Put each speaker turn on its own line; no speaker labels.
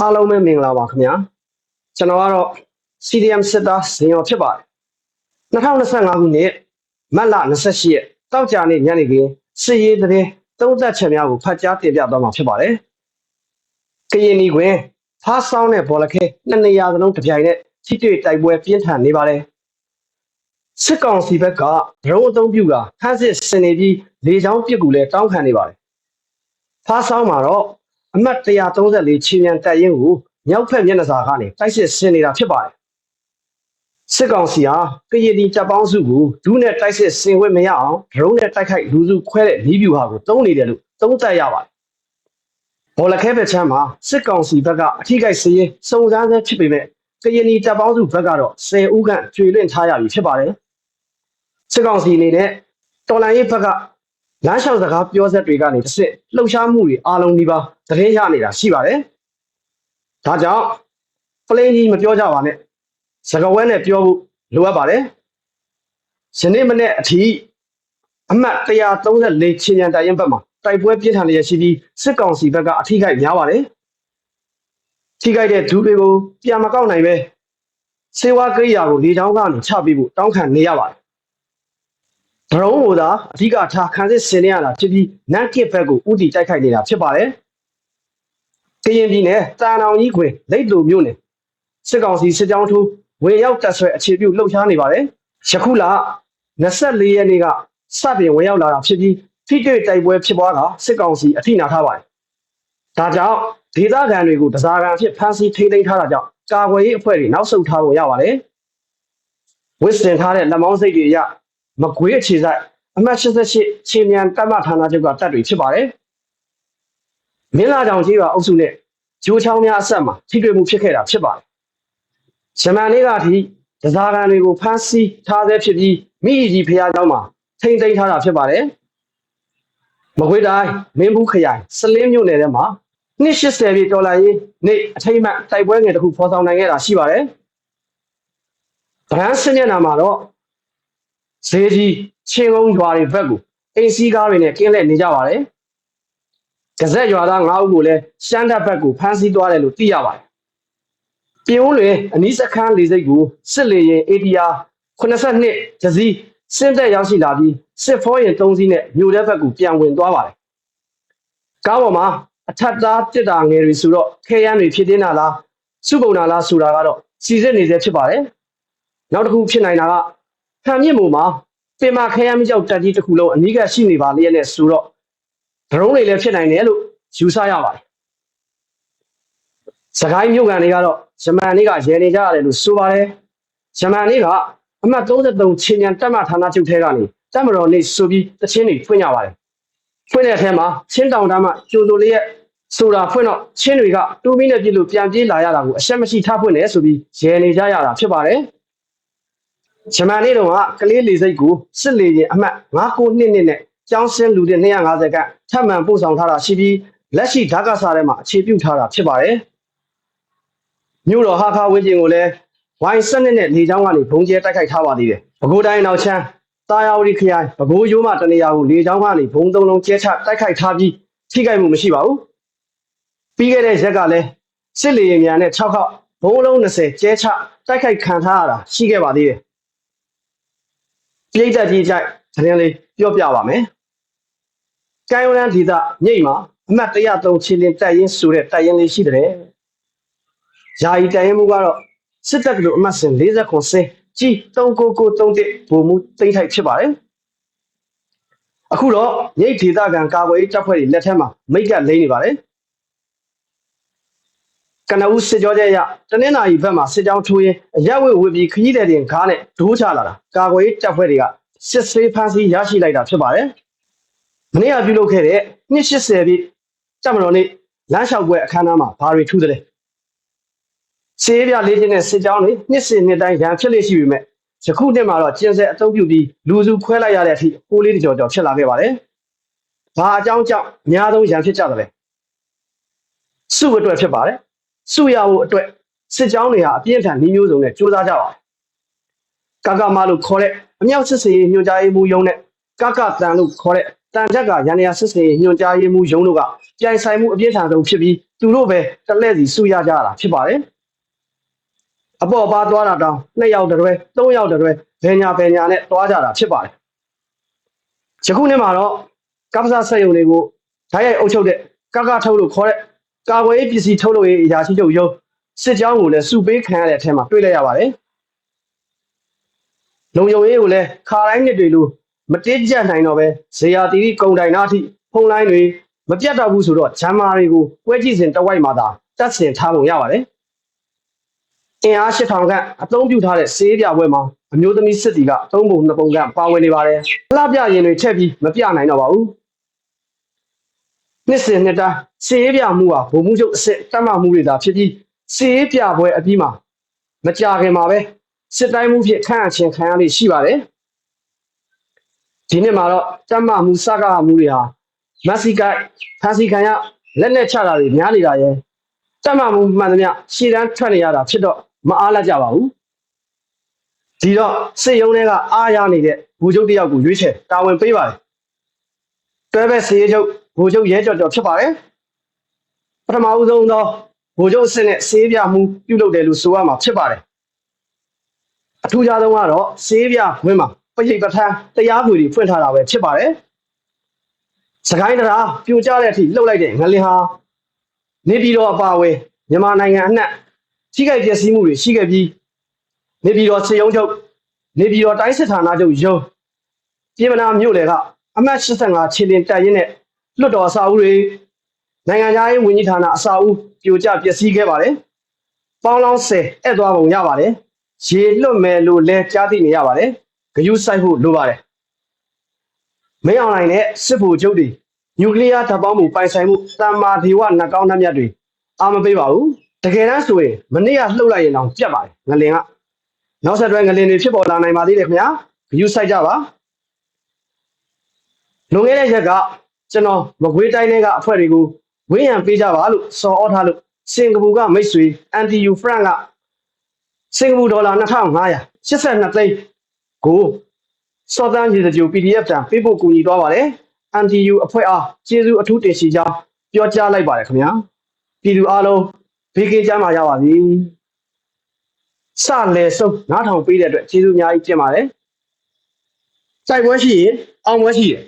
အားလုံးပဲမင်္ဂလာပါခင်ဗျာကျွန်တော်ကတော့ CDM စစ်သားဇင်ရောဖြစ်ပါတယ်2025ခုနှစ်မတ်လ28ရက်တောက်ကြနေ့ညနေခင်းစစ်ရေးသတင်းသုံးသက်ချက်များကိုဖတ်ကြားတင်ပြသွားမှာဖြစ်ပါတယ်ကရင်နီကွင်းဖားဆောင်တဲ့ဘောလခဲနှစ်နေရာသလုံးတစ်ပြိုင်နက်ထိတွေ့တိုက်ပွဲပြင်းထန်နေပါတယ်စစ်ကောင်စီဘက်ကဒရုန်းအသုံးပြုကခန်းစစ်စင်နေပြီးလေကြောင်းပစ်ကူလည်းတောင်းခံနေပါတယ်ဖားဆောင်မှာတော့ အမှတ်134ချင်းမြန်တပ်ရင်းကိုမြောက်ဖက်မျက်နှာစာကနေတိုက်စစ်ဆင်နေတာဖြစ်ပါတယ်စစ်ကောင်စီဟာကရင်ဒီတပ်ပေါင်းစုကိုဒုနဲ့တိုက်စစ်ဆင်ဝဲမရအောင်ဒရုန်းနဲ့တိုက်ခိုက်လူစုခွဲတဲ့နီးဗျူဟာကိုတုံးနေတယ်လို့သုံးသပ်ရပါတယ်ဘော်လခဲဘက်ချမ်းမှာစစ်ကောင်စီဘက်ကအထိကိစ္စရေးစုံစမ်းဆဲဖြစ်ပေမဲ့ကရင်ဒီတပ်ပေါင်းစုဘက်ကတော့10ဦးခန့်ကျွေလွင့်ထားရပြီဖြစ်ပါတယ်စစ်ကောင်စီအနေနဲ့တော်လန်ရေးဘက်က လမ်းလျှောက်စကားပြောဆက်တွေကနေတစ်စစ်လှုပ်ရှားမှုတွေအားလုံးဒီပါသတင်းရနေတာရှိပါတယ်။ဒါကြောင့်ပလင်းကြီးမပြောကြပါနဲ့။စကားဝဲနဲ့ပြောဖို့လိုအပ်ပါတယ်။ယနေ့မနေ့အထိအမှတ်134ချင်းရန်တိုင်ရင်ဘက်မှာတိုက်ပွဲပြင်းထန်လျက်ရှိပြီးစစ်ကောင်စီဘက်ကအထိခိုက်များပါတယ်။ထိခိုက်တဲ့ဒူးတွေကိုပြန်မကောက်နိုင်ပဲစေဝါကိရိယာကိုလေချောင်းကနေချပေးဖို့တောင်းခံနေရပါတယ် ဒရုန်းကိုသာအဓိကထားခံစစ်ဆင်နေရတာဖြစ်ပြီးနန့်ကစ်ဘက်ကိုဥတီတိုက်ခိုက်နေတာဖြစ်ပါတယ်။ကရင်ပြည်နယ်တာနောင်ကြီးခွေလိတ်လူမြို့နယ်စစ်ကောင်စီစစ်ကြောင်းထိုးဝင်ရောက်တပ်ဆွဲအခြေပြုလှုပ်ရှားနေပါတယ်။ယခုလ24ရက်နေ့ကစတင်ဝင်ရောက်လာတာဖြစ်ပြီးဖိတွေ့တိုက်ပွဲဖြစ်ပွားတာစစ်ကောင်စီအထိနာထားပါတယ်။ဒါကြောင့်ဒေသခံတွေကိုတစားကန်ဖြစ်ဖမ်းဆီးထိန်းသိမ်းထားတာကြောင့်ကာကွယ်ရေးအဖွဲ့တွေနောက်ဆုတ်ထားဖို့ရပါတယ်။ဝစ်စင်ထားတဲ့လက်မောင်းစိတ်တွေအရ မကွေးအခြေဆိုင်အမှတ်88ခြေမြန်တပ်မဌာနချုပ်ကတပ်တွေဖြစ်ပါတယ်။မင်းလာတောင်ကြီးပါအုပ်စုနဲ့ဂျိုးချောင်းများအဆက်မှာထိတွေ့မှုဖြစ်ခဲ့တာဖြစ်ပါတယ်။ဇမန်လေးကအထိဒဇာကန်တွေကိုဖမ်းဆီးထားဆဲဖြစ်ပြီးမိကြီးဖះเจ้าမှာထိမ့်သိမ်းထားတာဖြစ်ပါတယ်။မကွေးတိုင်းမင်းဘူးခရိုင်စလင်းမြို့နယ်ထဲမှာ280ပြည်ဒေါ်လာရေးနေ့အထိမ့်မှတိုက်ပွဲငယ်တစ်ခုဖော်ဆောင်နိုင်ခဲ့တာရှိပါတယ်။ဗရန်စမျက်နှာမှာတော့ ဈေးကြီးချင်းကုန်းရွာတွေဘက်ကိုအိမ်စီးကားတွေနဲ့ကင်းလှည့်နေကြပါတယ်။ကဇက်ရွာသား9ဦးကိုလည်းရှမ်းတပ်ဘက်ကိုဖမ်းဆီးသွားတယ်လို့သိရပါတယ်။ပြည်ဦးလွင်အနီးစခန်းလေးစိတ်ကိုစစ်လေရင် ATR 82ဂျစီစင်းသက်ရောက်ရှိလာပြီးစစ်ဖောရင်3စီးနဲ့မြို့ထဲဘက်ကိုပြန်ဝင်သွားပါတယ်။ကားပေါ်မှာအထက်သားတစ်တာငယ်တွေဆိုတော့ခဲရန်တွေဖြစ်တင်းတာလားစုပုံတာလားဆိုတာကတော့စီစစ်နေစေဖြစ်ပါတယ်။နောက်တစ်ခုဖြစ်နိုင်တာက ခံမြင့်မှုမှာပင်မခဲရမ်းမြောက်တက်ကြီးတစ်ခုလုံးအနီးကပ်ရှိနေပါလျက်နဲ့ဆိုတော့ဒရုန်းတွေလည်းဖြစ်နိုင်တယ်လို့ယူဆရပါတယ်။စကိုင်းမြို့ကန်တွေကတော့ဂျမန်တွေကရဲနေကြရတယ်လို့ဆိုပါတယ်။ဂျမန်တွေကအမှတ်33ချင်းမြန်တက်မဌာနချုပ်ထဲကနေတက်မတော်နေဆိုပြီးတချင်းတွေဖွင့်ကြပါတယ်။ဖွင့်တဲ့အထဲမှာချင်းတောင်တန်းမှကျိုးစိုးလေးရဲ့ဆိုတာဖွင့်တော့ချင်းတွေကတူမီနဲ့ပြည့်လို့ပြန်ပြေးလာရတာကိုအဆက်မရှိထားဖွင့်တယ်ဆိုပြီးရဲနေကြရတာဖြစ်ပါတယ်။ ဂျမန်နေ့တုန်းကကလေးလေစိတ်ကိုစစ်လေရင်အမှတ်992နှစ်နဲ့ကျောင်းစင်းလူတဲ့250ကထပ်မံပို့ဆောင်ထားတာရှိပြီးလက်ရှိဓာတ်ကစားထဲမှာအခြေပြုထားတာဖြစ်ပါတယ်။မြို့တော်ဟာခါဝင်းကျင်ကိုလည်းဝိုင်းစနစ်နဲ့လေကြောင်းကနေဘုံကျဲတိုက်ခိုက်ထားပါသေးတယ်။ပဲခူးတိုင်းနောက်ချမ်းတာယာဝတီခရိုင်ပဲခူးရိုးမတနေရာကိုလေကြောင်းကနေဘုံသုံးလုံးကျဲချတိုက်ခိုက်ထားပြီးထိခိုက်မှုမရှိပါဘူး။ပြီးခဲ့တဲ့ရက်ကလည်းစစ်လေရင်များနဲ့6ခေါက်ဘုံလုံး20ကျဲချတိုက်ခိုက်ခံထားရတာရှိခဲ့ပါသေးတယ်။ ပြိတ္တကြီးကြိုက်သတင်းလေးပြောပြပါမယ်။ကိုင်းဝရန်ဒေသမြိတ်မှာအမှတ်103ချင်းလင်းတက်ရင်ဆိုတဲ့တက်ရင်လေးရှိတဲ့။ယာယီတက်ရင်မှုကတော့စစ်တပ်ကလို့အမှတ်စဉ်40ခွန်စင်းကြီး39931ပုံမှုတိမ့်ထိုက်ဖြစ်ပါတယ်။အခုတော့မြိတ်ဒေသခံကာကွယ်ရေးတပ်ဖွဲ့တွေလက်ထက်မှာမိတ်ကလိမ့်နေပါတယ်။ ကနဦးစစ်ကြောတဲ့ရတနင်္လာရီဘက်မှာစစ်ကြောင်းထိုးရင်အရက်ဝေဝေပြီးခကြီးတဲ့တင်ကားနဲ့ဒိုးချလာတာကာကွယ်ရေးတပ်ဖွဲ့တွေကစစ်ဆေးဖမ်းဆီးရရှိလိုက်တာဖြစ်ပါတယ်။မနေ့ကပြုလုပ်ခဲ့တဲ့280ပြည့်တပ်မတော်နေ့လမ်းလျှောက်ပွဲအခမ်းအနားမှာဘာတွေထူးသလဲ။စေးပြလေးချင်းတဲ့စစ်ကြောင်းတွေနှစ်စဉ်နှစ်တိုင်းရန်ဖြစ်လေရှိပေမဲ့ယခုနှစ်မှာတော့ကျင်းဆက်အသုံးပြုပြီးလူစုခွဲလိုက်ရတဲ့အထိပိုးလေးတကြော်ကြော်ဖြစ်လာခဲ့ပါတယ်။ဘာအကြောင်းကြောင့်အများဆုံးရန်ဖြစ်ကြတယ်လဲ။စုအတွက်ဖြစ်ပါတယ်။ စုရဖို့အတွက်စစ်ကြောင်းတွေဟာအပြင်းထန်နှီးမျိုးစုံနဲ့စူးစမ်းကြပါတယ်။ကကမလို့ခေါ်တဲ့အမြောက်စစ်စေးညွှန်ကြားရေးမှူးရုံးနဲ့ကကတန်လို့ခေါ်တဲ့တန်ချက်ကရန်ရစစ်စေးညွှန်ကြားရေးမှူးရုံးတို့ကပြိုင်ဆိုင်မှုအပြင်းထန်ဆုံးဖြစ်ပြီးသူတို့ပဲတစ်လက်စီစုရကြတာဖြစ်ပါတယ်အပေါ်ပါသွားတာတောင်နှစ်ယောက်တစ်တွဲသုံးယောက်တစ်တွဲဘယ်ညာဘယ်ညာနဲ့သွားကြတာဖြစ်ပါတယ်ယခုနေ့မှာတော့ကပ္ပစာဆက်ယုံတွေကိုဓာတ်ရိုက်အုပ်ချုပ်တဲ့ကကထုတ်လို့ခေါ်တဲ့ ကာကွယ်ရေးပစ္စည်းထုတ်လို့ရေးအရာရှိချုပ်ရုံးစစ်ကြောင်းကိုလည်းစုပေးခံရတဲ့အထက်မှာတွေ့လိုက်ရပါတယ်လုံယုံရေးကိုလည်းခါတိုင်းနှစ်တွေလိုမတိကျနိုင်တော့ပဲဇေယျတီရီကုံတိုင်နာအထိဖုံလိုင်းတွေမပြတ်တော့ဘူးဆိုတော့ဂျမ်မာတွေကိုပွဲကြည့်စဉ်တဝိုက်မှာသာတက်ဆင်ထားပုံရပါတယ်အင်အား8000ခန့်အသုံးပြုထားတဲ့စေးပြပွဲမှာအမျိုးသမီးစစ်တီကသုံးပုံနှစ်ပုံခန့်ပါဝင်နေပါတယ်လှပြရင်တွေထည့်ပြီးမပြနိုင်တော့ပါဘူး နှစ်စဉ်နှစ်တိုင်းစေးပြမှုဟာဘုံမှုချုပ်အစ်စ်တက်မှမှုတွေသာဖြစ်ပြီးစေးပြပွဲအပြီးမှာမကြခင်မှာပဲစစ်တိုင်းမှုဖြစ်ခန့်အချင်းခံရလိမ့်ရှိပါတယ်ဒီနှစ်မှာတော့တက်မှမှုစကားမှုတွေဟာမက်ဆီကိုက်ဖန်စီခံရလက်နဲ့ချတာတွေများနေတာရဲ့တက်မှမှုမှန်သမျှရှည်တန်းထွက်နေရတာဖြစ်တော့မအားလက်ကြပါဘူးဒီတော့စစ်ရုံးတွေကအားရနေတဲ့ဘူချုပ်တယောက်ကိုရွေးချယ်တာဝန်ပေးပါတယ်တွဲဘက်စီရေးချုပ် ဘူချုပ်ရဲကြော်ကြော်ဖြစ်ပါတယ်ပထမဦးဆုံးသောဘူချုပ်အစ်စ်နဲ့စေးပြမှုပြုလုပ်တယ်လို့ဆိုရမှာဖြစ်ပါတယ်အထူးခြားဆုံးကတော့စေးပြခွင်းမှာပရိတ်ပထန်းတရားခွေတွေဖွင့်ထားတာပဲဖြစ်ပါတယ်စကိုင်းတရားပြိုကျတဲ့အထိလှုပ်လိုက်တဲ့ငလင်ဟာနေပြည်တော်အပါအဝင်မြန်မာနိုင်ငံအနှံ့ထိခိုက်ပျက်စီးမှုတွေရှိခဲ့ပြီးနေပြည်တော်စေယုံချုပ်နေပြည်တော်တိုင်းစစ်ဌာနချုပ်ရုံးပြည်မနာမြို့လေကအမှတ်85ခြေလင်တက်ရင်းနဲ့ လွတ်တော်အစာအုပ်တွေနိုင်ငံသားရေးဝန်ကြီးဌာနအစာအုပ်ပြိုကျပျက်စီးခဲ့ပါတယ်။ပေါင်းလောင်း10အဲ့သွားပုံရပါတယ်။ရေလွတ်မယ်လို့လဲကြားသိနေရပါတယ်။ဂယုစိုက်ဖို့လိုပါတယ်။မင်းအောင်နိုင်နဲ့စစ်ဗိုလ်ချုပ်တွေနျူကလ িয়ার ဓာတ်ပေါင်းမှုပိုင်ဆိုင်မှုတမ္မာဒေဝနှကောင်းနှမြတ်တွေအာမပေးပါဘူး။တကယ်တမ်းဆိုရင်မနေ့ကလှုပ်လိုက်ရင်တော့ပြတ်ပါတယ်ငလင်ကနောက်ဆက်တွဲငလင်တွေဖြစ်ပေါ်လာနိုင်ပါသေးတယ်ခင်ဗျာဂယုစိုက်ကြပါလွန်ခဲ့တဲ့ရက်က ကျွန်တော်မကွေးတိုင်းထဲကအဖွဲ့တွေကိုဝင်းရံပေးကြပါလို့စော်ဩထားလို့စင်ကာပူကမိတ်ဆွေ NTU Frank ကစင်ကာပူဒေါ်လာ2500 82သိန်းကိုစော်တန်းရေစကြို PDF တန်ပေးဖို့ကူညီသွားပါတယ် NTU အဖွဲ့အားကျေးဇူးအထူးတင်ရှိကြောင်းပြောကြားလိုက်ပါတယ်ခင်ဗျာပြည်သူအားလုံးဘေးကင်းကြမှာရပါစေစလဲဆုံးနားထောင်ပေးတဲ့အတွက်ကျေးဇူးအများကြီးတင်ပါတယ်စိုက်ပွဲရှိရင်အောင်ပွဲရှိရင်